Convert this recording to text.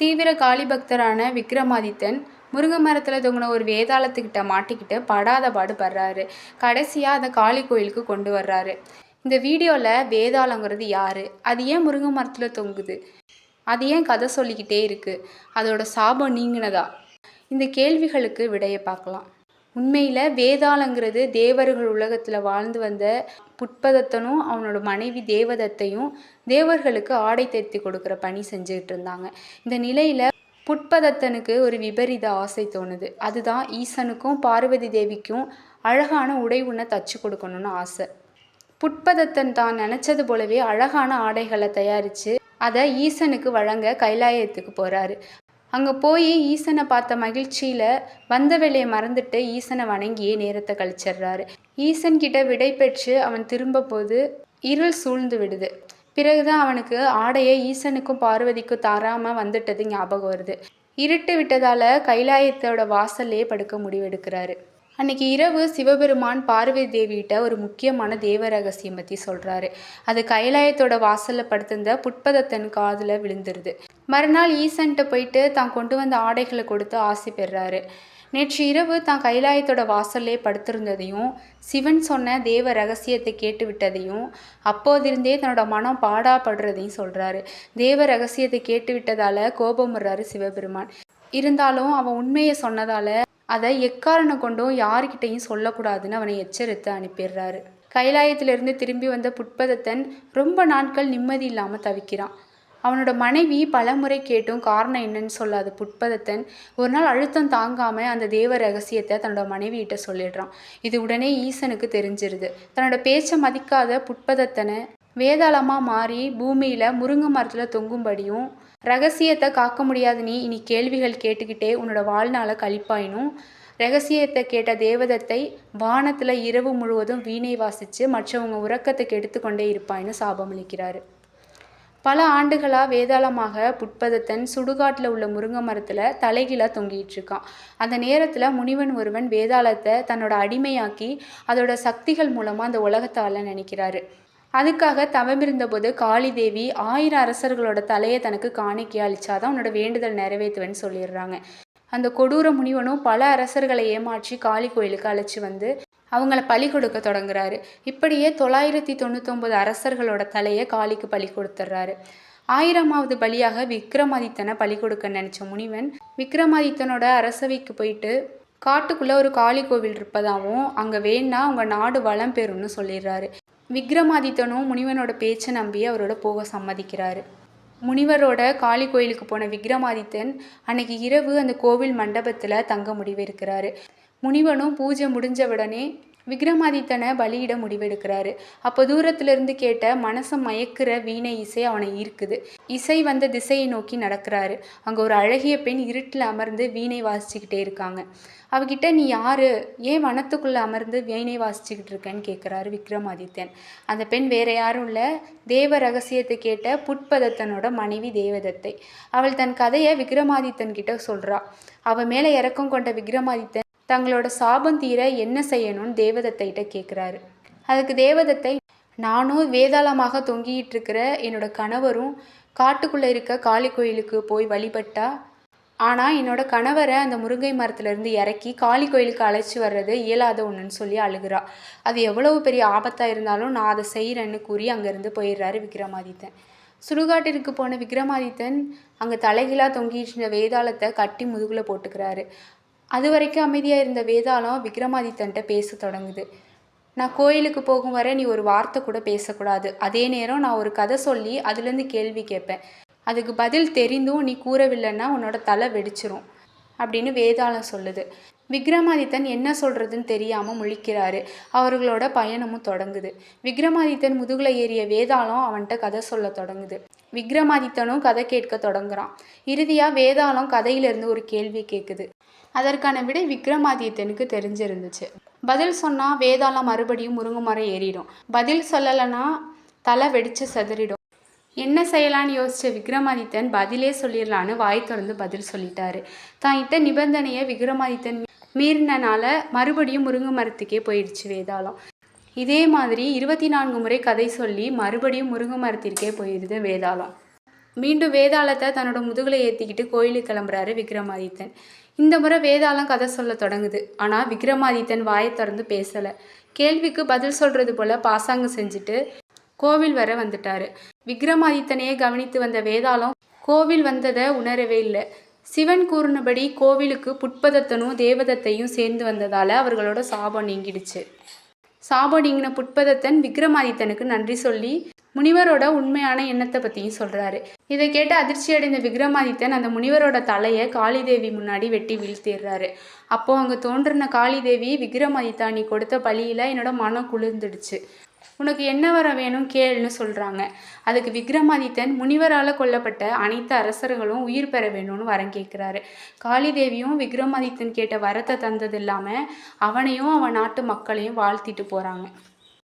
தீவிர காளிபக்தரான விக்ரமாதித்தன் முருங்கை மரத்தில் தொங்கின ஒரு வேதாளத்துக்கிட்ட மாட்டிக்கிட்டு படாத பாடு படுறாரு கடைசியாக அதை காளி கோயிலுக்கு கொண்டு வர்றாரு. இந்த வீடியோவில் வேதாளங்கிறது யார்? அது ஏன் முருங்கை மரத்தில் தொங்குது? அது ஏன் கதை சொல்லிக்கிட்டே இருக்குது அதோட சாபம் நீங்கினதா? இந்த கேள்விகளுக்கு விடையை பார்க்கலாம். உண்மையில் வேதாளங்கிறது தேவர்கள் உலகத்தில் வாழ்ந்து வந்த புட்பதத்தனும் அவனோட மனைவி தேவதத்தையும் தேவர்களுக்கு ஆடை தைத்து கொடுக்குற பணி செஞ்சுக்கிட்டு இருந்தாங்க. இந்த நிலையில் புட்பதத்தனுக்கு ஒரு விபரீத ஆசை தோணுது. அதுதான் ஈசனுக்கும் பார்வதி தேவிக்கும் அழகான உடை உண்ண தச்சு கொடுக்கணும்னு ஆசை. புட்பதத்தன் தான் நினச்சது போலவே அழகான ஆடைகளை தயாரித்து அதை ஈசனுக்கு வழங்க கைலாயத்துக்கு போகிறாரு அங்கே போய் ஈசனை பார்த்த மகிழ்ச்சியில் வந்த வேலையை மறந்துட்டு ஈசனை வணங்கியே நேரத்தை கழிச்சிடுறாரு. ஈசன் கிட்ட விடை பெற்று அவன் திரும்ப போது இருள் சூழ்ந்து விடுது. பிறகுதான் அவனுக்கு ஆடையை ஈசனுக்கும் பார்வதிக்கும் தாராம வந்துட்டது ஞாபகம் வருது. இருட்டு விட்டதால கைலாயத்தோட வாசல்லே படுக்க முடிவெடுக்கிறாரு. அன்னைக்கு இரவு சிவபெருமான் பார்வதி தேவிகிட்ட ஒரு முக்கியமான தேவ ரகசியம் பற்றி சொல்கிறாரு அது கைலாயத்தோட வாசலில் படுத்திருந்த புட்பதத்தன் காதில் விழுந்துருது. மறுநாள் ஈசன்ட்ட போயிட்டு தான் கொண்டு வந்த ஆடைகளை கொடுத்து ஆசி பெறுறாரு நேற்று இரவு தான் கைலாயத்தோட வாசல்லே படுத்திருந்ததையும் சிவன் சொன்ன தேவ ரகசியத்தை கேட்டு விட்டதையும் அப்போதிருந்தே தன்னோட மனம் பாடாப்படுறதையும் சொல்கிறாரு தேவ ரகசியத்தை கேட்டு விட்டதால கோபமுறாரு சிவபெருமான். இருந்தாலும் அவன் உண்மையை சொன்னதால அதை எக்காரணம் கொண்டும் யாருக்கிட்டையும் சொல்லக்கூடாதுன்னு அவனை எச்சரித்து அனுப்பிடுறாரு. கைலாயத்திலிருந்து திரும்பி வந்த புட்பதத்தன் ரொம்ப நாட்கள் நிம்மதி இல்லாமல் தவிக்கிறான். அவனோட மனைவி பலமுறை கேட்டும் காரணம் என்னன்னு சொல்லாத புட்பதத்தன் ஒரு நாள் அழுத்தம் தாங்காமல் அந்த தேவ ரகசியத்தை தன்னோட மனைவியிட்ட சொல்லிடுறான். இது உடனே ஈசனுக்கு தெரிஞ்சிருது. தன்னோட பேச்சை மதிக்காத புட்பதத்தனை வேதாளமாக மாறி பூமியில் முருங்கை மரத்தில் தொங்கும்படியும் ரகசியத்தை காக்க முடியாது நீ. இனி கேள்விகள் கேட்டுக்கிட்டே உன்னோட வாழ்நாளை கழிப்பாயினும். ரகசியத்தை கேட்ட தேவதத்தை வானத்தில் இரவு முழுவதும் வீணை வாசித்து மற்றவங்க உறக்கத்தை கெடுத்துக்கொண்டே இருப்பாயின்னு சாபமளிக்கிறாரு பல ஆண்டுகளாக வேதாளமாக புட்பதத்தன் சுடுகாட்டில் உள்ள முருங்கை மரத்தில் தலைகீழாக தொங்கிட்டு இருக்கான். அந்த நேரத்தில் முனிவன் ஒருவன் வேதாளத்தை தன்னோட அடிமையாக்கி அதோட சக்திகள் மூலமாக அந்த உலகத்தால் நினைக்கிறாரு. அதுக்காக தவமிருந்தபோது காளி தேவி ஆயிரம் அரசர்களோட தலையை தனக்கு காணிக்கையா அளிச்சாதான் உன்னோட வேண்டுதல் நிறைவேற்றுவேன்னு சொல்லிடுறாங்க. அந்த கொடூர முனிவனும் பல அரசர்களை ஏமாற்றி காளி கோயிலுக்கு அழைச்சி வந்து அவங்கள பலி கொடுக்க தொடங்குறாரு. இப்படியே தொள்ளாயிரத்தி தொண்ணூத்தொம்பது அரசர்களோட தலையை காளிக்கு பலி கொடுத்துட்றாரு. ஆயிரமாவது பலியாக விக்ரமாதித்தனை பலி கொடுக்க நினச்ச முனிவன் விக்ரமாதித்தனோட அரசவைக்கு போயிட்டு காட்டுக்குள்ளே ஒரு காளி கோவில் இருப்பதாகவும் அங்கே வேணா அவங்க நாடு வளம் பெறும்னு சொல்லிடுறாரு. விக்ரமாதித்தனும் முனிவனோட பேச்சை நம்பி அவரோட போக சம்மதிக்கிறாரு. முனிவரோட காளி கோயிலுக்கு போன விக்ரமாதித்தன் அன்னைக்கு இரவு அந்த கோவில் மண்டபத்தில் தங்க முடிவு இருக்கிறாரு முனிவனும் பூஜை முடிஞ்ச உடனே விக்ரமாதித்தனை பலியிட முடிவெடுக்கிறாரு. அப்போ தூரத்திலிருந்து கேட்ட மனசை மயக்கிற வீணை இசை அவனை ஈர்க்குது. இசை வந்த திசையை நோக்கி நடக்கிறாரு. அங்கே ஒரு அழகிய பெண் இருட்டில் அமர்ந்து வீணை வாசிச்சுக்கிட்டே இருக்காங்க. அவகிட்ட நீ யாரு? ஏன் வனத்துக்குள்ளே அமர்ந்து வீணை வாசிச்சுக்கிட்டு இருக்கேன்னு கேட்குறாரு விக்ரமாதித்தன். அந்த பெண் வேற யாரும் இல்லை. தேவ ரகசியத்தை கேட்ட புட்பதத்தனோட மனைவி தேவதத்தை. அவள் தன் கதையை விக்ரமாதித்தன் கிட்ட சொல்கிறாள் அவள் மேலே இறக்கம் கொண்ட விக்ரமாதித்தன் தங்களோட சாபம் தீர என்ன செய்யணும்னு தேவதத்தைகிட்ட கேட்குறாரு அதுக்கு தேவதத்தை நானும் வேதாளமாக தொங்கிக்கிட்டு இருக்கிற என்னோட கணவரும் காட்டுக்குள்ளே இருக்க காளி கோயிலுக்கு போய் வழிபட்டா ஆனால் என்னோட கணவரை அந்த முருங்கை மரத்துலேருந்து இறக்கி காளி கோயிலுக்கு அழைச்சி வர்றது இயலாத ஒன்றுன்னு சொல்லி அழுகிறா. அது எவ்வளவு பெரிய ஆபத்தாக இருந்தாலும் நான் அதை செய்கிறேன்னு கூறி அங்கேருந்து போயிடுறாரு விக்ரமாதித்தன். சுடுகாட்டிற்கு போன விக்ரமாதித்தன் அங்கே தலைகீழாக தொங்கிட்டு இருந்த வேதாளத்தை கட்டி முதுகில் போட்டுக்கிறாரு. அது வரைக்கும் அமைதியாக இருந்த வேதாளம் விக்ரமாதித்தன்ட்ட பேச தொடங்குது. நான் கோயிலுக்கு போகும் வரை நீ ஒரு வார்த்தை கூட பேசக்கூடாது. அதே நேரம் நான் ஒரு கதை சொல்லி அதுலேருந்து கேள்வி கேட்பேன். அதுக்கு பதில் தெரிந்தும் நீ கூறவில்லைன்னா உன்னோட தலை வெடிச்சிரும் அப்படின்னு வேதாளம் சொல்லுது. விக்ரமாதித்தன் என்ன சொல்கிறதுன்னு தெரியாமல் முழிக்கிறாரு. அவர்களோட பயணமும் தொடங்குது. விக்ரமாதித்தன் முதுகில் ஏறிய வேதாளம் அவன்கிட்ட கதை சொல்ல தொடங்குது. விக்ரமாதித்தனும் கதை கேட்க தொடங்குறான். இறுதியாக வேதாளம் கதையிலிருந்து ஒரு கேள்வி கேட்குது அதற்கான விடை விக்ரமாதித்தனுக்கு தெரிஞ்சிருந்துச்சு. பதில் சொன்னால் வேதாளம் மறுபடியும் முருங்கை மரம் ஏறிடும். பதில் சொல்லலைன்னா தலை வெடிச்சு சதுரிடும் என்ன செய்யலான்னு யோசிச்ச விக்ரமாதித்தன் பதிலே சொல்லிடலான்னு வாய் திறந்து பதில் சொல்லிட்டாரு. தான் இட்ட நிபந்தனையை விக்ரமாதித்தன் மீறினனால மறுபடியும் முருங்கை மரத்துக்கே போயிடுச்சு வேதாளம். இதே மாதிரி இருபத்தி நான்கு முறை கதை சொல்லி மறுபடியும் முருங்கை மரத்திற்கே போயிடுது வேதாளம் மீண்டும் வேதாளத்தை தன்னோட முதுகில் ஏற்றிக்கிட்டு கோயிலுக்கு கிளம்புறாரு விக்ரமாதித்தன். இந்த முறை வேதாளம் கதை சொல்ல தொடங்குது. ஆனால் விக்ரமாதித்தன் வாயை திறந்து பேசலை. கேள்விக்கு பதில் சொல்கிறது போல பாசாங்கம் செஞ்சுட்டு கோவில் வர வந்துட்டாரு. விக்ரமாதித்தனையே கவனித்து வந்த வேதாளம் கோவில் வந்ததை உணரவே இல்லை. சிவன் கூறினபடி கோவிலுக்கு புட்பதத்தனும் தேவதத்தையும் சேர்ந்து வந்ததால் அவர்களோட சாபம் நீங்கிடுச்சு. சாபம் நீங்கின புட்பதத்தன் விக்ரமாதித்தனுக்கு நன்றி சொல்லி முனிவரோட உண்மையான எண்ணத்தை பற்றியும் சொல்கிறாரு இதை கேட்டு அதிர்ச்சி அடைந்த விக்ரமாதித்தன் அந்த முனிவரோட தலையை காளிதேவி முன்னாடி வெட்டி வீழ்த்திடுறாரு. அப்போது அங்கே தோன்றின காளிதேவி விக்ரமாதித்தா நீ கொடுத்த பலியில் என்னோட மனம் குளிர்ந்துடுச்சு. உனக்கு என்ன வர வேணும் கேள்னு சொல்கிறாங்க அதுக்கு விக்ரமாதித்தன் முனிவரால் கொல்லப்பட்ட அனைத்து அரசர்களும் உயிர் பெற வேணும்னு வரம் கேட்குறாரு. காளிதேவியும் விக்ரமாதித்தன் கேட்ட வரத்தை தந்தது இல்லாமல் அவனையும் அவன் நாட்டு மக்களையும் வாழ்த்திட்டு போகிறாங்க